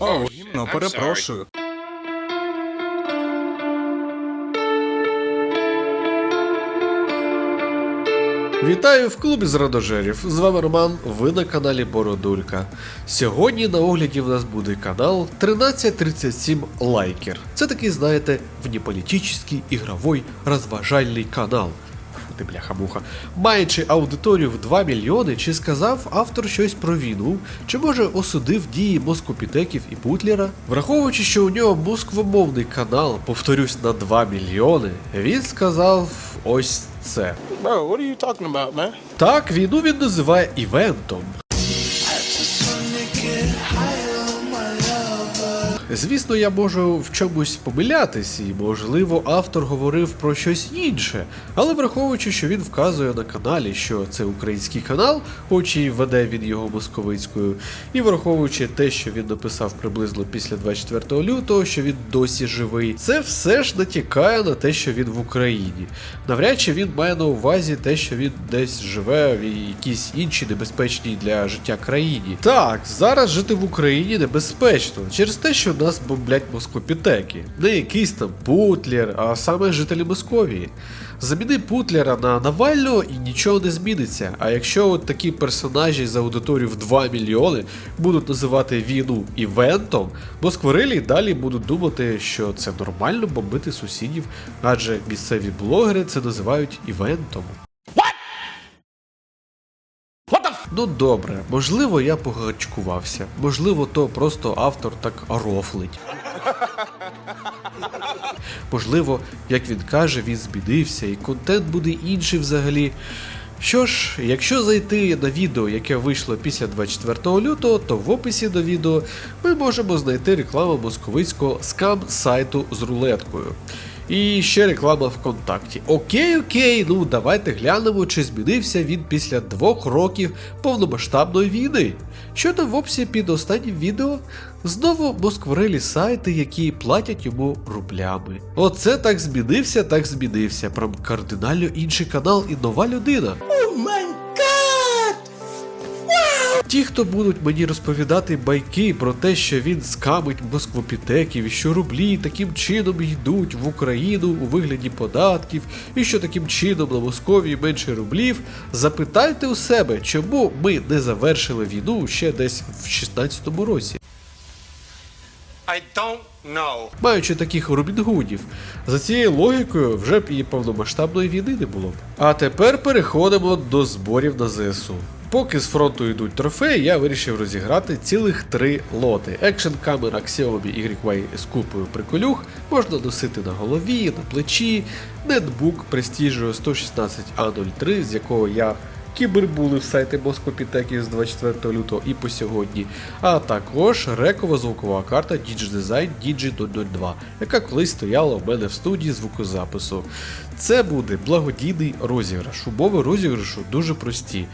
О, гімно, перепрошую. Вітаю в клубі з радожерів. З вами Роман. Ви на каналі Бородулька. Сьогодні на огляді в нас буде канал 1337 Лайкер. Це такий, знаєте, внеполітичний ігровий розважальний канал. Ти бляха-муха. Маючи аудиторію в 2 мільйони, чи сказав автор щось про війну, чи може осудив дії москопітеків і Путлера? Враховуючи, що у нього москвомовний канал, повторюсь, на 2 мільйони, він сказав ось це. Bro, what are you talking about, man? Так, війну він називає івентом. Звісно, я можу в чомусь помилятись, і можливо автор говорив про щось інше, але враховуючи, що він вказує на каналі, що це український канал, хоч і веде він його московицькою, і враховуючи те, що він написав приблизно після 24 лютого, що він досі живий, це все ж натякає на те, що він в Україні. Навряд чи він має на увазі те, що він десь живе в якійсь іншій небезпечній для життя країні. Так, зараз жити в Україні небезпечно через те, що нас бомблять москопітеки. Не якийсь там Путлер, а саме жителі Московії. Заміни Путлера на Навального і нічого не зміниться. А якщо от такі персонажі з аудиторією в 2 мільйони будуть називати війну івентом, москворилі далі будуть думати, що це нормально бомбити сусідів, адже місцеві блогери це називають івентом. Ну добре, можливо, я погарчкувався. Можливо, то просто автор так рофлить. Можливо, як він каже, він змінився і контент буде інший взагалі. Що ж, якщо зайти на відео, яке вийшло після 24 лютого, то в описі до відео ми можемо знайти рекламу московицького скам сайту з рулеткою. І ще реклама ВКонтакті. Окей, окей, ну давайте глянемо, чи змінився він після двох років повномасштабної війни. Що там в описі під останнім відео? Знову москворелі сайти, які платять йому рублями. Оце так змінився, так змінився. Прям кардинально інший канал і нова людина. Ті, хто будуть мені розповідати байки про те, що він скамить москвопітеків, і що рублі таким чином йдуть в Україну у вигляді податків, і що таким чином на Московії менше рублів, запитайте у себе, чому ми не завершили війну ще десь в 16-му році. I don't know. Маючи таких Робінгудів, за цією логікою вже б і повномасштабної війни не було б. А тепер переходимо до зборів на ЗСУ. Поки з фронту йдуть трофеї, я вирішив розіграти цілих три лоти. Екшн камера Xiaomi YY з купою приколюх можна носити на голові, на плечі, нетбук Prestigio 116A03, з якого я кібербулив сайти Москопітеки з 24 лютого і по сьогодні, а також рекова звукова карта DigiDesign Digi002, яка колись стояла у мене в студії звукозапису. Це буде благодійний розіграш. Умови розіграшу дуже прості.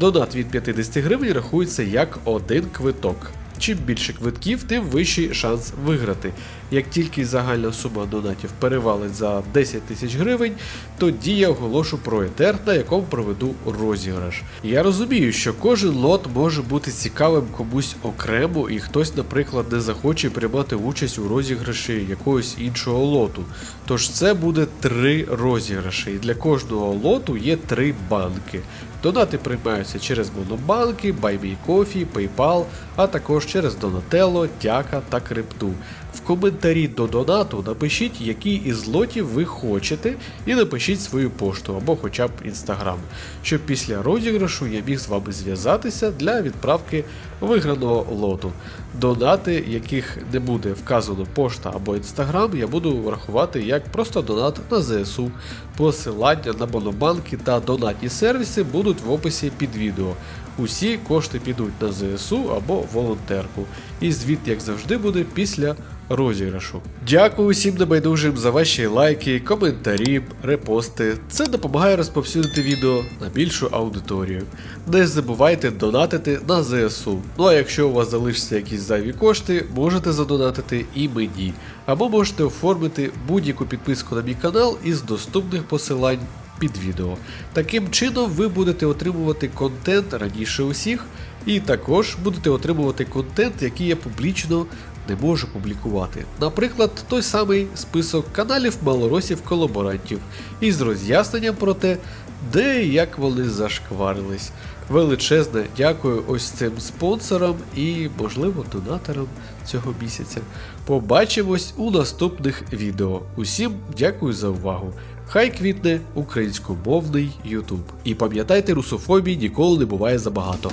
Донат від 50 гривень рахується як один квиток. Чим більше квитків, тим вищий шанс виграти. Як тільки загальна сума донатів перевалить за 10 тисяч гривень, тоді я оголошу про етер, на якому проведу розіграш. Я розумію, що кожен лот може бути цікавим комусь окремо, і хтось, наприклад, не захоче приймати участь у розіграші якогось іншого лоту. Тож це буде три розіграші, і для кожного лоту є три банки. Донати приймаються через монобанки, BuyMeCoffee, PayPal, а також через Donatello, Тяка та Крипту. В коментарі до донату напишіть, який із лотів ви хочете, і напишіть свою пошту або хоча б інстаграм, щоб після розіграшу я міг з вами зв'язатися для відправки виграного лоту. Донати, яких не буде вказано пошта або інстаграм, я буду рахувати як просто донат на ЗСУ. Посилання на монобанки та донатні сервіси будуть в описі під відео. Усі кошти підуть на ЗСУ або волонтерку. І звіт, як завжди, буде після розіграшу. Дякую всім небайдужим за ваші лайки, коментарі, репости. Це допомагає розповсюдити відео на більшу аудиторію. Не забувайте донатити на ЗСУ. Ну а якщо у вас залишаться якісь зайві кошти, можете задонатити і мені. Або можете оформити будь-яку підписку на мій канал із доступних посилань під відео. Таким чином ви будете отримувати контент раніше усіх, і також будете отримувати контент, який я публічно не можу публікувати. Наприклад, той самий список каналів малоросів колаборантів із роз'ясненням про те, де і як вони зашкварились. Величезне дякую ось цим спонсорам і, можливо, донаторам цього місяця. Побачимось у наступних відео. Усім дякую за увагу. Хай квітне українськомовний YouTube. І пам'ятайте, русофобії ніколи не буває забагато.